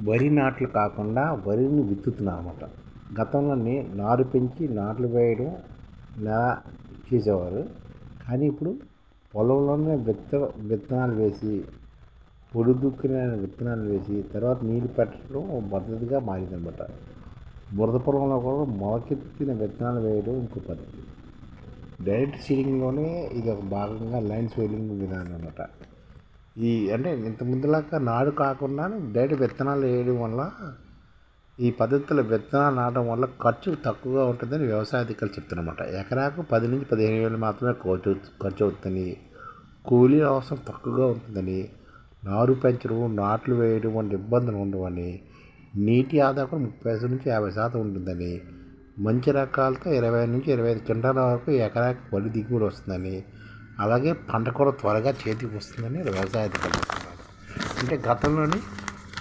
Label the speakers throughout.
Speaker 1: వరి నాట్లు కాకుండా వరిని విత్తుతున్నారు అన్నమాట. గతంలో నారు పెంచి నాట్లు వేయడం ఇలా చేసేవారు. కానీ ఇప్పుడు పొలంలోనే విత్త విత్తనాలు వేసి పొడుదుక్కునే విత్తనాలు వేసి తర్వాత నీళ్ళు పెట్టడం పద్ధతిగా మారిందనమాట బురద పొలంలో కూడా మొలకెత్తిన విత్తనాలు వేయడం ఇంకో పద్ధతి. డైరెక్ట్ సీలింగ్లోనే ఇది ఒక భాగంగా లైన్ స్వెల్లింగ్ విధానం అనమాట ఈ అంటే ఇంత ముందులాగా నాడు కాకుండా డైరెక్ట్ విత్తనాలు వేయడం వల్ల ఈ పద్ధతిలో విత్తనాలు నాటడం వల్ల ఖర్చు తక్కువగా ఉంటుందని వ్యవసాయ అధికారులు చెప్తున్నమాట ఎకరాకు పది నుంచి పదిహేను వేలు మాత్రమే ఖర్చు ఖర్చు అవుతుందని కూలీ అవసరం తక్కువగా ఉంటుందని నారు పెంచడం నాట్లు వేయడం వంటి ఇబ్బందులు ఉండవని నీటి ఆదా కూడా ముప్పై శాతం నుంచి యాభై శాతం ఉంటుందని మంచి రకాలతో ఇరవై నుంచి ఇరవై ఐదు క్వింటాల వరకు ఎకరాకి వరి దిగుబడి వస్తుందని అలాగే పంట కూడా త్వరగా చేతికి వస్తుందని వ్యవసాయ అధికారులు అంటే గతంలోని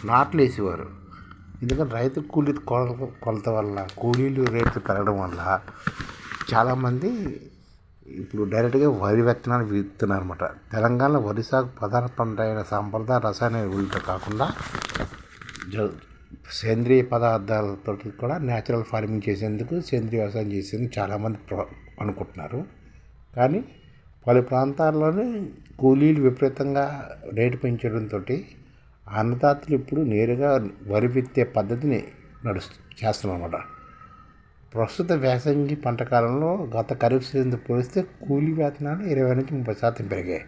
Speaker 1: నాట్లు వేసేవారు. ఎందుకంటే రైతు కూలీ కొలత కొలత వల్ల కూలీలు రేట్లు పెరగడం వల్ల చాలామంది ఇప్పుడు డైరెక్ట్గా వరి విత్తనాలు విత్తున్నారు అనమాట తెలంగాణలో వరి సాగు ప్రధాన పంట అయిన సాంప్రదాయ రసాయన ఎరువులతో కాకుండా సేంద్రియ పదార్థాలతో కూడా న్యాచురల్ ఫార్మింగ్ చేసేందుకు సేంద్రియ వ్యవసాయం చేసేందుకు చాలామంది ప్ర- అనుకుంటున్నారు. కానీ పలు ప్రాంతాల్లోనే కూలీలు విపరీతంగా రేటు పెంచడంతో అన్నదాతలు ఇప్పుడు నేరుగా వరి విత్తే పద్ధతిని నడుస్తు చేస్తున్నారన్నమాట. ప్రస్తుత వేసంగి పంట కాలంలో గత ఖరీఫ్ సీజన్తో పోలిస్తే కూలీ వేతనాలు ఇరవై నుంచి ముప్పై శాతం పెరిగాయి.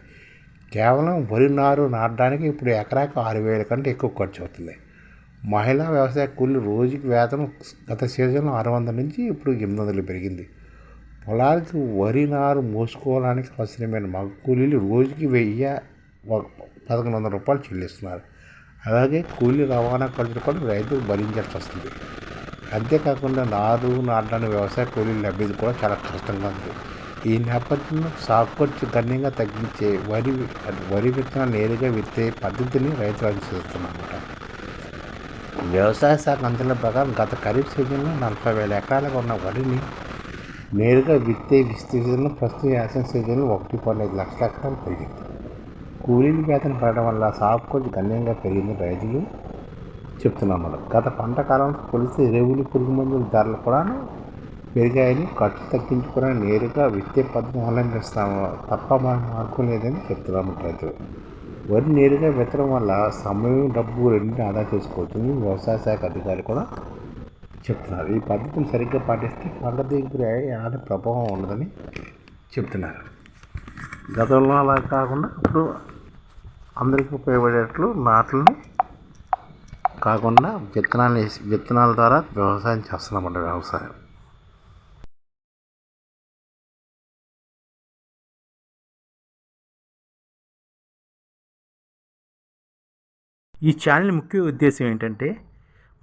Speaker 1: కేవలం వరి నారు నాటడానికి ఇప్పుడు ఎకరాకు ఆరు వేల కంటే ఎక్కువ ఖర్చు అవుతుంది. మహిళా వ్యవసాయ కూలీ రోజుకి వేతనం గత సీజన్లో ఆరు వందల నుంచి ఇప్పుడు ఎనిమిది వందలు పెరిగింది. పొలాలకి వరి నారు మోసుకోవడానికి అవసరమైన మగ కూలీలు రోజుకి వెయ్యి పదకొండు వందల రూపాయలు చెల్లిస్తున్నారు. అలాగే కూలీ రవాణా ఖర్చులు కూడా రైతులు భరించాల్సి వస్తుంది. అంతేకాకుండా నారు నాటడానికి వ్యవసాయ కూలీలు లభ్యత కూడా చాలా కష్టంగా ఉంది. ఈ నేపథ్యంలో సాగు ఖర్చు గణ్యంగా తగ్గించే వరి వరి విత్తనాలు నేరుగా విత్తే పద్ధతిని రైతులు అనుసరిస్తున్నారు వ్యవసాయ శాఖ అంచనాల ప్రకారం గత ఖరీఫ్ సీజన్లో నలభై వేల ఎకరాలుగా ఉన్న వరిని నేరుగా విత్తే విస్తీర్ణం ప్రస్తుత యాసంగి సీజన్లో ఒకటి పాయింట్ ఐదు లక్షల ఎకరాలు పెరిగింది కూలీల వేతనం పడడం వల్ల సాగు ఖర్చు గణనీయంగా పెరిగింది రైతులు చెప్తున్నామన్నమాట గత పంట కాలంతో పోలిస్తే ఎరువులు పురుగు మందుల ధరలు కూడా పెరిగాయని ఖర్చు తగ్గించుకోవడానికి నేరుగా విత్తే పద్ధతిని అవలంబిస్తాము తప్ప మన మార్గం లేదని చెప్తున్నాము రైతులు. వరి నేరుగా విత్తడం వల్ల సమయం డబ్బు రెండింటిని ఆదా చేసుకోవచ్చని వ్యవసాయ శాఖ అధికారులు కూడా చెప్తున్నారు. ఈ పద్ధతిని సరిగ్గా పాటిస్తే పంట దిగుబడి ఎలాంటి ప్రభావం ఉండదని చెప్తున్నారు. గతంలో అలా కాకుండా ఇప్పుడు అందరికీ ఉపయోగపడేట్లు నాట్లని కాకుండా విత్తనాలు వేసి విత్తనాల ద్వారా వ్యవసాయం చేస్తున్నామంట వ్యవసాయం.
Speaker 2: ఈ ఛానల్ ముఖ్య ఉద్దేశం ఏంటంటే